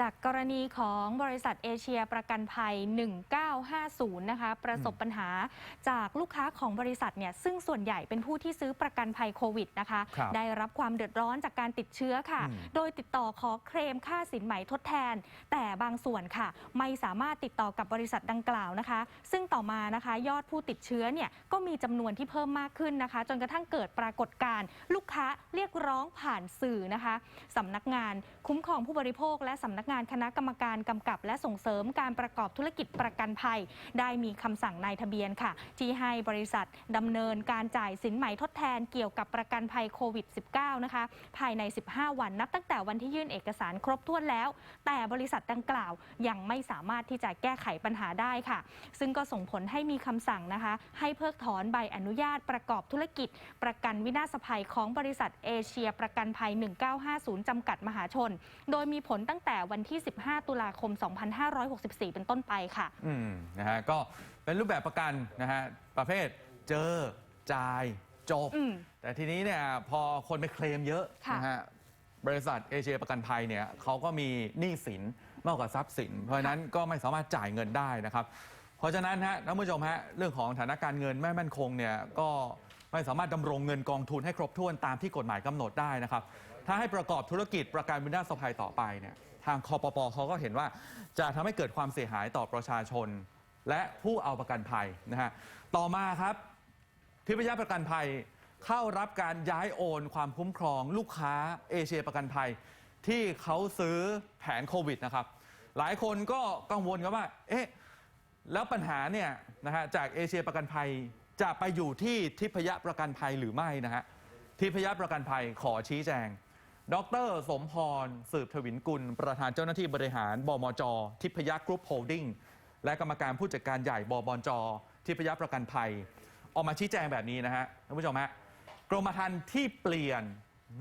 จากกรณีของบริษัทเอเชียประกันภัย 1950 นะคะ ประสบปัญหาจากลูกค้าของบริษัทเนี่ยซึ่งส่วนใหญ่เป็นผู้ที่ซื้อประกันภัยโควิดนะคะ ครับได้รับความเดือดร้อนจากการติดเชื้อค่ะ อืม โดยติดต่อขอเคลมค่าสินไหมทดแทน แต่บางส่วนค่ะ ไม่สามารถติดต่อกับบริษัทดังกล่าวนะคะ ซึ่งต่อมานะคะ ยอดผู้ติดเชื้อเนี่ยก็มีจำนวนที่เพิ่มมากขึ้นนะคะ จนกระทั่งเกิดปรากฏการณ์ลูกค้าเรียกร้องผ่านสื่อนะคะสำนักงานคุ้มครองผู้บริโภค และสำนักงานคณะกรรมการกำกับ และส่งเสริมการประกอบธุรกิจประกันภัยได้มีคำสั่งนายทะเบียนค่ะ ที่ให้บริษัทดำเนินการจ่ายสินไหมทดแทนเกี่ยวกับประกันภัยโควิด -19 นะคะ ภายใน 15 วันนับตั้งแต่วันที่ยื่นเอกสารครบถ้วนแล้ว แต่บริษัทดังกล่าวยังไม่สามารถที่จะแก้ไขปัญหาได้ค่ะ ซึ่งก็ส่งผลให้มีคำสั่งนะคะ ให้เพิกถอนใบอนุญาตประกอบธุรกิจ ประกันวินาศภัยของบริษัทเอเชียประกันภัย 1950 จำกัดมหาชน โดยมีผลตั้งแต่วันที่ 15 ตุลาคม 2564 เป็นต้นไปค่ะ อืมนะฮะก็เป็นรูปแบบประกันนะฮะประเภทเจอจ่ายจบ อืม แต่ทีนี้เนี่ยพอคนไปเคลมเยอะค่ะนะฮะบริษัทเอเชียประกันภัยเนี่ยเขาก็มีหนี้สินมากกว่าทรัพย์สิน เพราะฉะนั้นก็ไม่สามารถจ่ายเงินได้นะครับ เพราะฉะนั้นฮะท่านผู้ชมฮะเรื่องของฐานะการเงินไม่มั่นคงเนี่ยก็ไม่สามารถดำรงเงินกองทุนให้ครบถ้วนตามที่กฎหมายกำหนดได้นะครับ ถ้าให้ประกอบธุรกิจประกันวินาศภัยต่อไปเนี่ย ทางคอปปเขาก็เห็นว่า จะทำให้เกิดความเสียหายต่อประชาชน และผู้เอาประกันภัยนะฮะต่อมาครับทิพยประกันภัยเข้ารับการย้ายโอนความคุ้มครอง ลูกค้าเอเชียประกันภัย ที่เขาซื้อแผนโควิดนะครับหลายคนก็กังวลกันว่า เอ๊ะ แล้วปัญหาเนี่ยนะฮะจากเอเชียประกันภัยจะไปอยู่ที่ทิพยประกันภัยหรือไม่นะฮะทิพยประกันภัยขอชี้แจง ดร สมพร สืบทวินกุล ประธานเจ้าหน้าที่บริหาร บมจ ทิพยกรุ๊ปโฮลดิ้ง และกรรมการผู้จัดการใหญ่บบจ ทิพยประกันภัย ออกมาชี้แจงแบบนี้นะฮะท่านผู้ชมฮะ กรมธรรม์ที่เปลี่ยน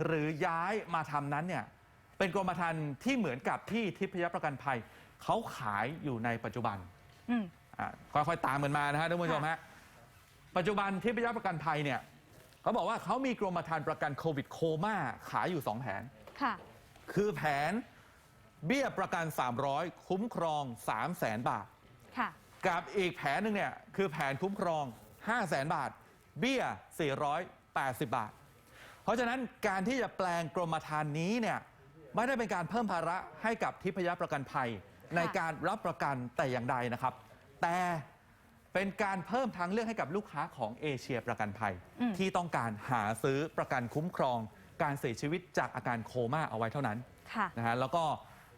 หรือย้ายมาทำนั้นเนี่ย เป็นกรมธรรม์ที่เหมือนกับที่ทิพยประกันภัยเขาขายอยู่ในปัจจุบันอืมอะค่อยๆตามกันมานะฮะท่านผู้ชมฮะ ปัจจุบันทิพยประกันภัยเนี่ย เขาบอกว่าเขามีกรมธรรม์ประกันโควิดโคม่าขายอยู่ 2 แผน ค่ะ คือแผนเบี้ยประกัน 300 คุ้มครอง 3 0 0แสนบาท ค่ะ กับอีกแผนหนึ่งเนี่ย คือแผนคุ้มครอง 5 0 0แสนบาท เบี้ย 480 บาท เพราะฉะนั้นการที่จะแปลงกรมธรรม์นี้เนี่ยไม่ได้เป็นการเพิ่มภาระให้กับทิพยประกันภัยในการรับประกันแต่อย่างใดนะครับ แต่ เป็นการเพิ่มทางเลือกให้กับลูกค้าของเอเชียประกันภัย อืม ที่ต้องการหาซื้อประกันคุ้มครอง การเสียชีวิตจากอาการโคม่าเอาไว้เท่านั้น ค่ะ นะฮะแล้วก็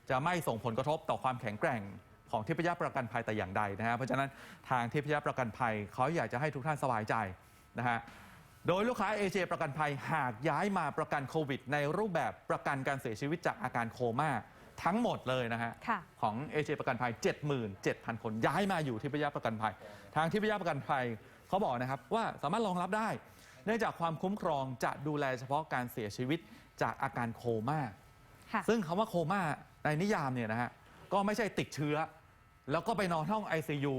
จะไม่ส่งผลกระทบต่อความแข็งแกร่งของทิพยประกันภัยแต่อย่างใดนะฮะเพราะฉะนั้นทางทิพยประกันภัยเขาอยากจะให้ทุกท่านสบายใจนะฮะโดยลูกค้าเอเชียประกันภัยหากย้ายมาประกันโควิด ในรูปแบบประกันการเสียชีวิตจากอาการโคม่า ทั้งหมดเลยนะฮะ ค่ะ ของเอเชียประกันภัย 77,000 คนย้ายมาอยู่ทิพยประกันภัย ทางทิพยประกันภัยเขาบอกนะครับว่าสามารถรองรับได้ เนื่องจากความคุ้มครองจะดูแลเฉพาะการเสียชีวิตจากอาการโคม่า ค่ะ ซึ่งคำว่าโคม่าในนิยามเนี่ยนะฮะก็ไม่ใช่ติดเชื้อ แล้วก็ไปนอนห้อง ICU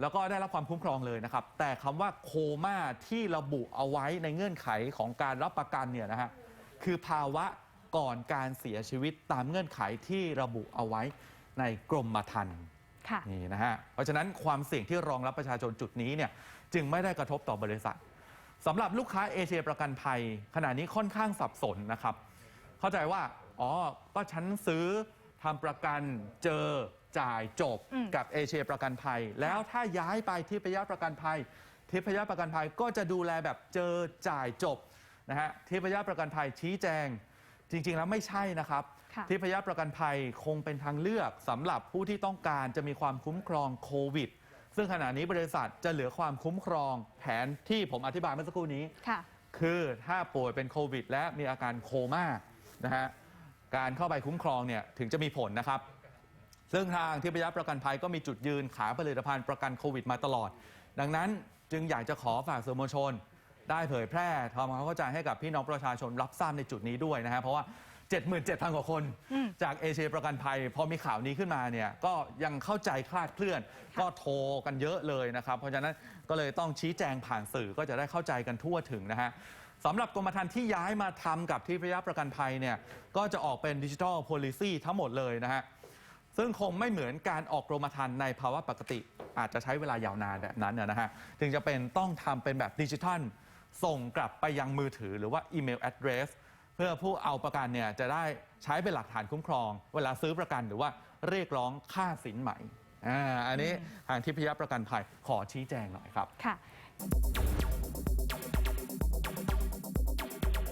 แล้วก็ได้รับความคุ้มครองเลยนะครับ แต่คำว่าโคม่าที่ระบุเอาไว้ในเงื่อนไขของการรับประกันเนี่ยนะฮะคือภาวะ ก่อนการเสียชีวิตตามเงื่อนไขที่ระบุเอาไว้ในกรมธรรม์ค่ะนี่นะฮะเพราะฉะนั้นความเสี่ยงที่รองรับประชาชนจุดนี้เนี่ยจึงไม่ได้กระทบต่อบริษัทสำหรับลูกค้าเอเชียประกันภัย ขณะนี้ค่อนข้างสับสนนะครับ เข้าใจว่าอ๋อก็ฉันซื้อทำประกันเจอจ่ายจบอืมกับเอเชียประกันภัย แล้วถ้าย้ายไปทิพยประกันภัยทิพยประกันภัยก็จะดูแลแบบเจอจ่ายจบนะฮะทิพยประกันภัยชี้แจง จริง ๆ แล้วไม่ใช่นะครับ ค่ะทิพยประกันภัยคงเป็นทางเลือกสำหรับผู้ที่ต้องการจะมีความคุ้มครองโควิด ซึ่งขณะนี้บริษัทจะเหลือความคุ้มครองแผนที่ผมอธิบายเมื่อสักครู่นี้ ค่ะ คือถ้าป่วยเป็นโควิด และมีอาการโคม่านะฮะการเข้าไปคุ้มครองเนี่ยถึงจะมีผลนะครับ ซึ่งทางทิพยประกันภัยก็มีจุดยืนขายผลิตภัณฑ์ประกันโควิดมาตลอด ดังนั้นจึงอยากจะขอฝากสื่อมวลชน ได้เผยแพร่ทำความเข้าใจให้กับพี่น้องประชาชนรับทราบในจุดนี้ด้วยนะฮะเพราะว่า 77,000 กว่าคนอืมจากเอเชียประกันภัย พอมีข่าวนี้ขึ้นมาเนี่ยก็ยังเข้าใจคลาดเคลื่อน ก็โทรกันเยอะเลยนะครับ เพราะฉะนั้นก็เลยต้องชี้แจงผ่านสื่อก็จะได้เข้าใจกันทั่วถึงนะฮะสำหรับกรมธรรม์ที่ย้ายมาทำกับที่พยาประกันภัยเนี่ยก็จะออกเป็นดิจิทัลโพลิซีทั้งหมดเลยนะฮะซึ่งคงไม่เหมือนการออกกรมธรรม์ในภาวะปกติ อาจจะใช้เวลายาวนานแบบนั้นนะฮะจึงจะเป็นต้องทำเป็นแบบดิจิทัล ส่งกลับไปยังมือถือหรือว่าอีเมล address เพื่อผู้เอาประกันเนี่ยจะได้ใช้เป็นหลักฐานคุ้มครอง เวลาซื้อประกันหรือว่าเรียกร้องค่าสินใหม่อ่าอันนี้ทางทิพยประกันภัยขอชี้แจงหน่อยครับค่ะ